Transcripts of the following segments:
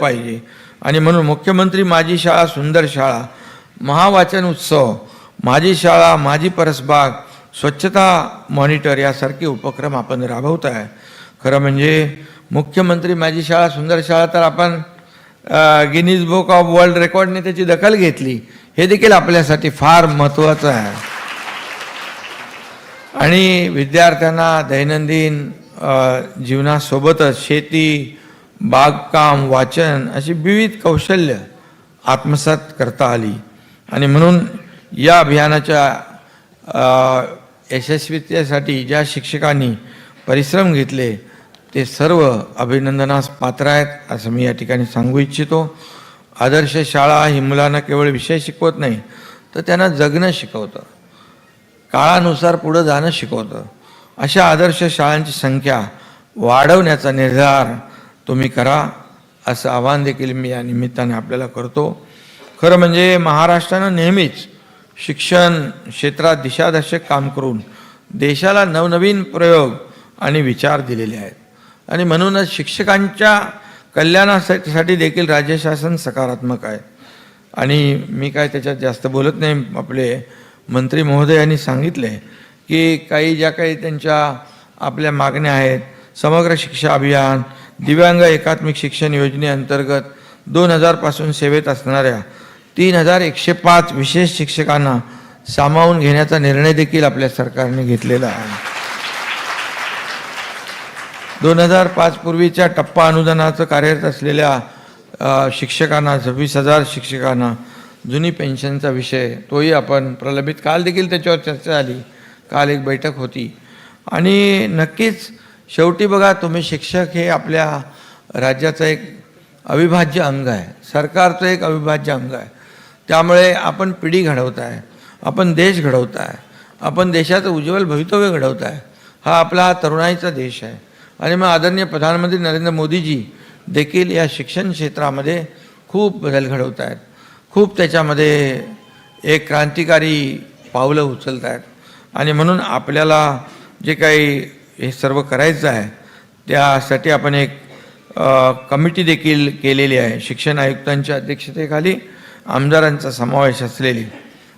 पाहिजे. आणि म्हणून मुख्यमंत्री माझी शाळा सुंदर शाळा महावाचन उत्सव माझी शाळा माझी परसबाग स्वच्छता मॉनिटर यासारखे उपक्रम आपण राबवत आहे. खरं म्हणजे मुख्यमंत्री माझी शाळा सुंदर शाळा तर आपण गिनीज बुक ऑफ वर्ल्ड रेकॉर्डने त्याची दखल घेतली. हे देखील आपल्यासाठी फार महत्त्वाचं आहे. आणि विद्यार्थ्यांना दैनंदिन जीवनासोबतच शेती बागकाम वाचन अशी विविध कौशल्य आत्मसात करता आली. आणि म्हणून या अभियानाच्या यशस्वीतेसाठी ज्या शिक्षकांनी परिश्रम घेतले ते सर्व अभिनंदनास पात्र आहेत असं मी या ठिकाणी सांगू इच्छितो. आदर्श शाळा ही मुलांना केवळ विषय शिकवत नाही तर त्यांना जगणं शिकवतं. काळानुसार पुढं जाणं शिकवतं. अशा आदर्श शाळांची संख्या वाढवण्याचा निर्धार तुम्ही करा असं आवाहन देखील मी या निमित्ताने आपल्याला करतो. खरं म्हणजे महाराष्ट्रानं नेहमीच शिक्षण क्षेत्रात दिशादर्शक काम करून देशाला नवनवीन प्रयोग आणि विचार दिलेले आहेत. आणि म्हणूनच शिक्षकांच्या कल्याणासाठी देखील राज्य शासन सकारात्मक आहे. आणि मी काय त्याच्यात जास्त बोलत नाही आपले मंत्री महोदय यांनी सांगितले की काही ज्या काही त्यांच्या आपल्या मागण्या आहेत समग्र शिक्षा अभियान दिव्यांग एकात्मिक शिक्षण योजनेअंतर्गत दोन हजारपासून सेवेत असणाऱ्या तीन हजार एकशे पाच विशेष शिक्षकांना सामावून घेण्याचा निर्णय देखील आपल्या सरकारने घेतलेला आहे. दोन हजार पाच पूर्वीच्या टप्पा अनुदानाचं कार्यरत असलेल्या शिक्षकांना सव्वीस हजार शिक्षकांना जुनी पेन्शनचा विषय तोही आपण प्रलंबित काल देखील त्याच्यावर चर्चा झाली. काल एक बैठक होती. आणि नक्कीच शेवटी बघा तुम्ही शिक्षक हे आपल्या राज्याचं एक अविभाज्य अंग आहे. सरकारचं एक अविभाज्य अंग आहे. त्यामुळे आपण पिढी घडवत आहे आपण देश घडवत आहे आपण देशाचं उज्ज्वल भवितव्य घडवत आहे हा आपला हा तरुणाईचा देश आहे. आणि मग आदरणीय प्रधानमंत्री नरेंद्र मोदीजी देखील या शिक्षण क्षेत्रामध्ये खूप बदल घडवत आहेत खूप त्याच्यामध्ये एक क्रांतिकारी पावलं उचलत आहेत आणि म्हणून आपल्याला जे काही हे सर्व करायचं आहे. त्यासाठी आपण एक कमिटी देखील केलेली आहे. शिक्षण आयुक्तांच्या अध्यक्षतेखाली आमदारांचा समावेश असलेली.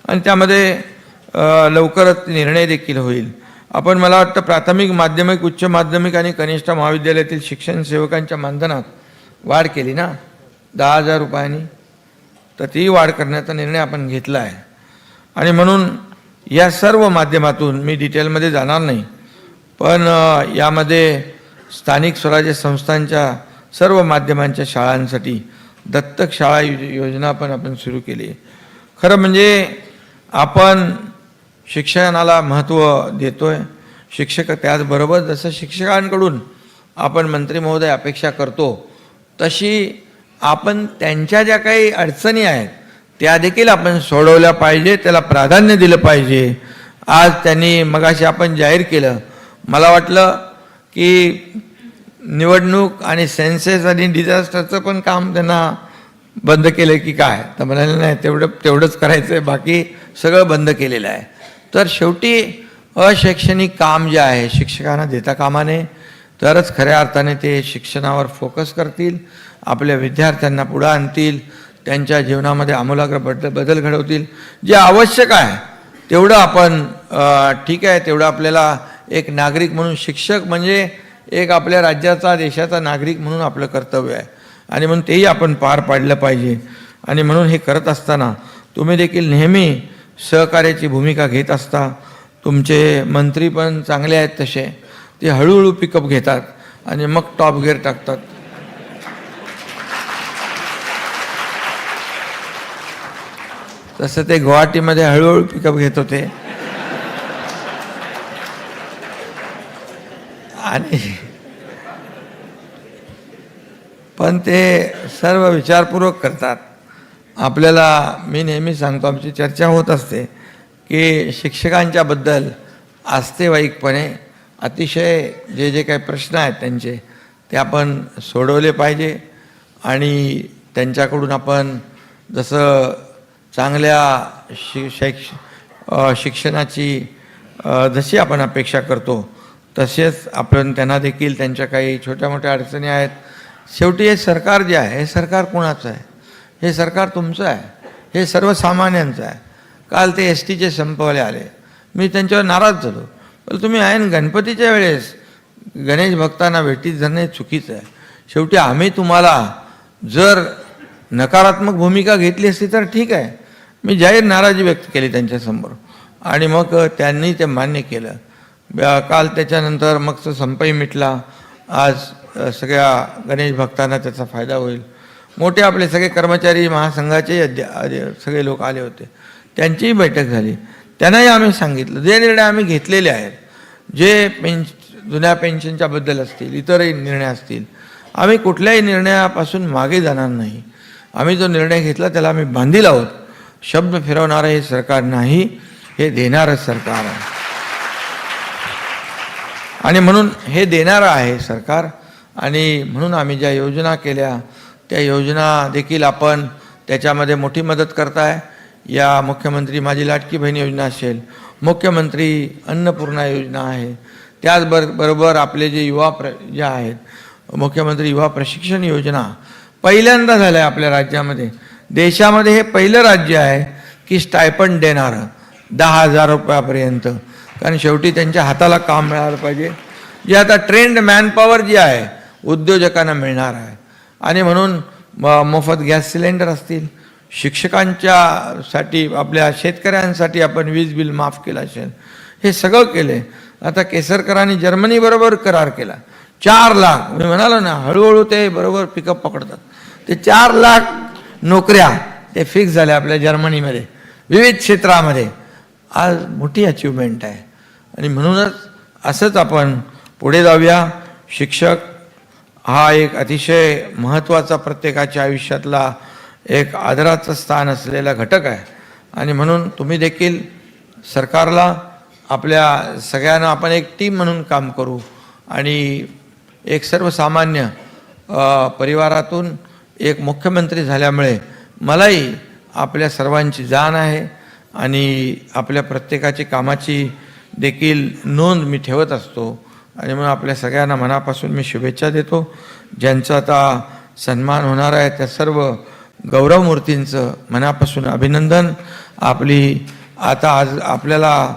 आणि त्यामध्ये लवकरच निर्णय देखील होईल. आपण मला वाटतं प्राथमिक माध्यमिक उच्च माध्यमिक आणि कनिष्ठ महाविद्यालयातील शिक्षण सेवकांच्या मानधनात वाढ केली ना? दहा हजार रुपयांनी. तर ती वाढ करण्याचा निर्णय आपण घेतला आहे. आणि म्हणून या सर्व माध्यमातून मी डिटेलमध्ये जाणार नाही. पण यामध्ये स्थानिक स्वराज्य संस्थांच्या सर्व माध्यमांच्या शाळांसाठी दत्तक शाळा योजना पण आपण सुरू केली. खरं म्हणजे आपण शिक्षणाला महत्त्व देतो आहे शिक्षक त्याचबरोबर जसं शिक्षकांकडून आपण मंत्री महोदय अपेक्षा करतो तशी आपण त्यांच्या ज्या काही अडचणी आहेत त्या देखील आपण सोडवल्या पाहिजे त्याला प्राधान्य दिलं पाहिजे. आज त्यांनी मगाशी आपण जाहीर केलं मला वाटलं की निवडणूक आणि सेन्सेस आणि डिझास्टरचं पण काम त्यांना बंद केलं की काय? तर म्हणाले नाही तेवढं तेवढंच करायचं आहे बाकी सगळं बंद केलेलं आहे. तर शेवटी अशैक्षणिक काम जे आहे शिक्षकांना देता कामा नये तरच खऱ्या अर्थाने ते शिक्षणावर फोकस करतील आपल्या विद्यार्थ्यांना पुढं आणतील त्यांच्या जीवनामध्ये आमूलाग्र बदल बदल घडवतील. जे आवश्यक आहे तेवढं आपण ठीक आहे तेवढं आपल्याला एक नागरिक म्हणून शिक्षक म्हणजे एक आपल्या राज्याचा देशाचा नागरिक म्हणून आपलं कर्तव्य आहे. आणि म्हणून तेही आपण पार पाडलं पाहिजे. आणि म्हणून हे करत असताना तुम्ही देखील नेहमी सहकार्याची भूमिका घेत असता. तुमचे मंत्री पण चांगले आहेत तसे. ते हळूहळू पिकअप घेतात आणि मग टॉप गिअर टाकतात. तसं ते गुवाहाटीमध्ये हळूहळू पिकअप घेत होते. आणि पण ते सर्व विचारपूर्वक करतात. आपल्याला मी नेहमी सांगतो आमची चर्चा होत असते की शिक्षकांच्याबद्दल आस्तेवाईकपणे अतिशय जे जे काही प्रश्न आहेत त्यांचे ते आपण सोडवले पाहिजे आणि त्यांच्याकडून आपण जसं चांगल्या शि शैक्ष शिक्षणाची जशी आपण अपेक्षा करतो तसेच आपण त्यांना देखील त्यांच्या काही छोट्या मोठ्या अडचणी आहेत. शेवटी हे सरकार जे आहे हे सरकार कोणाचं आहे? हे सरकार तुमचं आहे. हे सर्वसामान्यांचं आहे. काल ते एस टीचे संपवले आले. मी त्यांच्यावर नाराज झालो. पण तुम्ही आहे गणपतीच्या वेळेस. गणेश भक्तांना भेटीत धरणं चुकीचं आहे. शेवटी आम्ही तुम्हाला जर नकारात्मक भूमिका घेतली असती तर ठीक आहे. मी जाहीर नाराजी व्यक्त केली त्यांच्यासमोर. आणि मग त्यांनी ते मान्य केलं. काल त्याच्यानंतर मग तो संपही मिटला. आज सगळ्या गणेश भक्तांना त्याचा फायदा होईल. मोठे आपले सगळे कर्मचारी महासंघाचे सगळे लोक आले होते. त्यांचीही बैठक झाली. त्यांनाही आम्ही सांगितलं. जे निर्णय आम्ही घेतलेले आहेत जे पेन्श जुन्या पेन्शनच्या बद्दल असतील इतरही निर्णय असतील आम्ही कुठल्याही निर्णयापासून मागे जाणार नाही. आम्ही जो निर्णय घेतला त्याला आम्ही बांधील आहोत. शब्द फिरवणारं हे सरकार नाही हे देणारं सरकार आहे. आणि म्हणून हे देणारं आहे सरकार. आणि म्हणून आम्ही ज्या योजना केल्या त्या योजना देखील आपण त्याच्यामध्ये मोठी मदत करताय. या मुख्यमंत्री माझी लाटकी बहीण योजना असेल मुख्यमंत्री अन्नपूर्णा योजना आहे त्याचबर बरोबर आपले जे युवा प्र जे आहेत मुख्यमंत्री युवा प्रशिक्षण योजना पहिल्यांदा झालं आहे आपल्या राज्यामध्ये. देशामध्ये हे पहिलं राज्य आहे की स्टायपंड देणारं दहा हजार रुपयापर्यंत. कारण शेवटी त्यांच्या हाताला काम मिळालं पाहिजे. जे आता ट्रेंड मॅनपॉवर जी आहे उद्योजकांना मिळणार आहे. आणि म्हणून म- मोफत गॅस सिलेंडर असतील शिक्षकांच्या साठी आपल्या शेतकऱ्यांसाठी आपण वीज बिल माफ केलं असेल हे सगळं केले. आता केसरकरांनी जर्मनीबरोबर करार केला. चार लाख मी म्हणालो ना हळूहळू ते बरोबर पिकअप पकडतात. ते चार लाख नोकऱ्या ते फिक्स झाल्या आपल्या जर्मनीमध्ये विविध क्षेत्रामध्ये. आज मोठी अचिव्हमेंट आहे. आणि म्हणूनच असंच आपण पुढे जाऊया. शिक्षक हा एक अतिशय महत्त्वाचा प्रत्येकाच्या आयुष्यातला एक आदराचं स्थान असलेला घटक आहे. आणि म्हणून तुम्ही देखील सरकारला आपल्या सगळ्यांना आपण एक टीम म्हणून काम करू. आणि एक सर्वसामान्य परिवारातून एक मुख्यमंत्री झाल्यामुळे मलाही आपल्या सर्वांची जाण आहे. आणि आपल्या प्रत्येकाची कामाची देखील नोंद मी ठेवत असतो. आणि मग आपल्या सगळ्यांना मनापासून मी शुभेच्छा देतो. ज्यांचा आता सन्मान होणार आहे त्या सर्व गौरवमूर्तींचं मनापासून अभिनंदन. आपली आता आज आपल्याला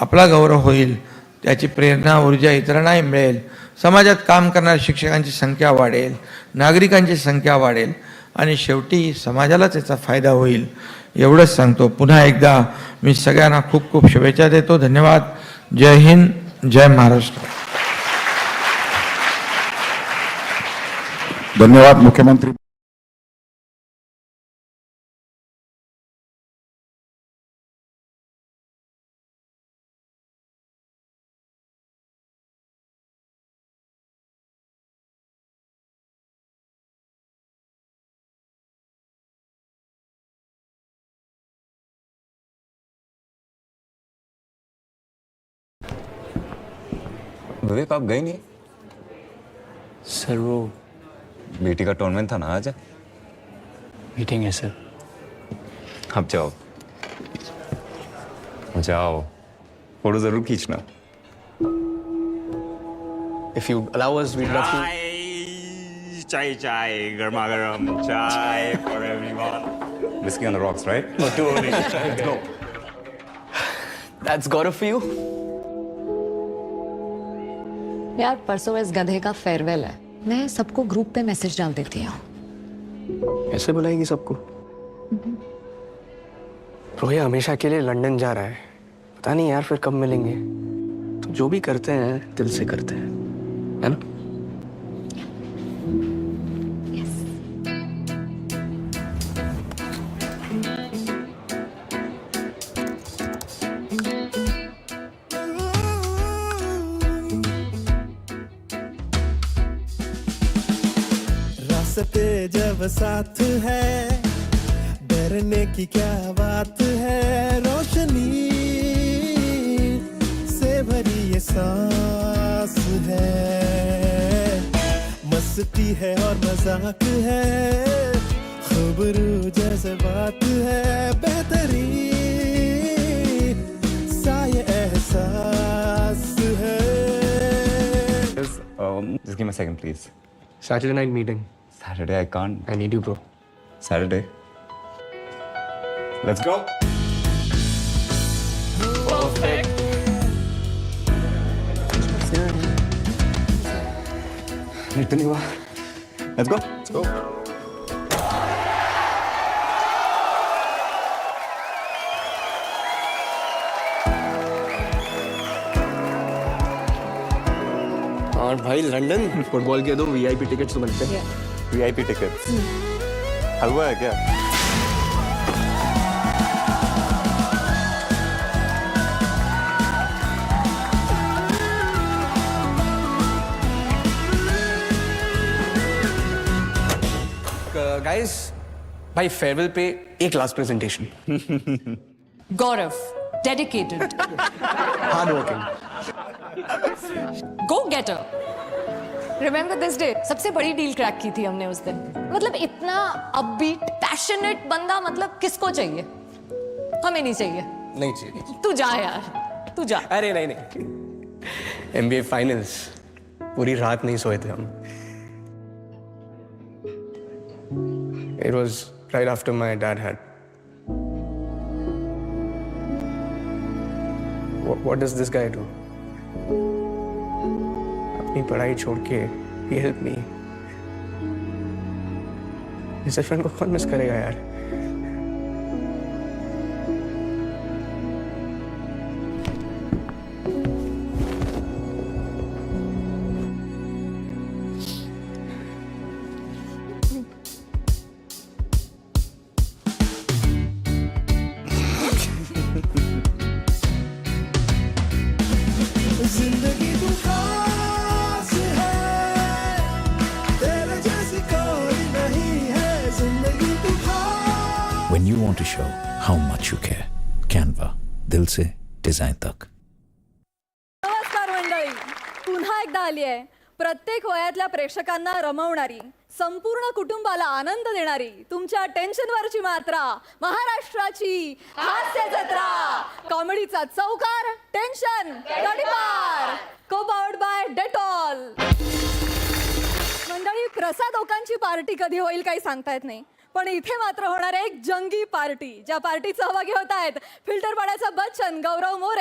आपला गौरव होईल त्याची प्रेरणा ऊर्जा इतरांनाही मिळेल. समाजात काम करणाऱ्या शिक्षकांची संख्या वाढेल नागरिकांची संख्या वाढेल आणि शेवटी समाजालाच याचा फायदा होईल. एवढंच सांगतो. पुन्हा एकदा मी सगळ्यांना खूप खूप शुभेच्छा देतो. धन्यवाद. जय हिंद जय महाराष्ट्र. धन्यवाद मुख्यमंत्री. विवेक आप गए नहीं? सर वो बेटी का टूर्नामेंट था ना आज? मीटिंग है सर। अब जाओ। जाओ। फ़ोटो ज़रूर खींचना। If you allow us we love to chai chai गर्मा गर्म chai for everyone whisky on the rocks right that's got for you यार परसों इस गधे का फेयरवेल है। मैं सबको ग्रुप पे मैसेज डाल देती हूँ। ऐसे बुलाएगी सबको? रोहित हमेशा के लिए लंदन जा रहा है। पता नहीं यार फिर कब मिलेंगे? तो जो भी करते हैं दिल से करते हैं। है ना? रास्ते जब साथ है डरने की क्या बात है? रोशनी से भरी ये सांस है। मस्ती है और मज़ाक है खबरू जैसे बात है बेहतरी एहसास है। Um, just give me a second please. Saturday night meeting. Saturday, I can't. I need you, bro. Saturday. Let's go. Perfect. तो Let's go. Let's go. और भाई लंदन फुटबॉल के दो वीआईपी टिकट्स तो बनते हैं VIP tickets. हलवा है क्या? गाइस भाई फेयरवेल पे एक last presentation Gaurav dedicated hard working go getter remember this day सबसे बड़ी डील क्रैक की थी हमने उस दिन। मतलब इतना अपबीट पैशनेट बंदा मतलब किसको चाहिए? हमें नहीं चाहिए। नहीं चाहिए। तू जा यार तू जा। अरे नहीं नहीं। एमबीए फाइनल्स पूरी रात नहीं सोए थे हम। It was right after my dad had what does this guy do अपनी पढ़ाई छोड़ के ही हेल्प मी इस फ्रेंड को कौन मिस करेगा यार? Want to show how much you care. Canva, दिल से डिजाइन तक. नमस्कार मंडळी. पुन्हा एकदा आली आहे. प्रत्येक वयातल्या प्रेक्षकांना रमवणारी संपूर्ण कुटुंबाला आनंद देणारी तुमच्या टेन्शनवरची मात्रा महाराष्ट्राची हास्य जत्रा. कॉमेडीचा चौकार टेन्शन गडीपार. को पावर्ड बाय डेटॉल मंडळी प्रसाद ओकांची पार्टी कधी होईल काही सांगता येत नाही. पण इथे मात्र होणार आहे एक जंगी पार्टी. ज्या पार्टीत सहभागी होत आहेत फिल्टर पाण्याचा बच्चन गौरव मोरे.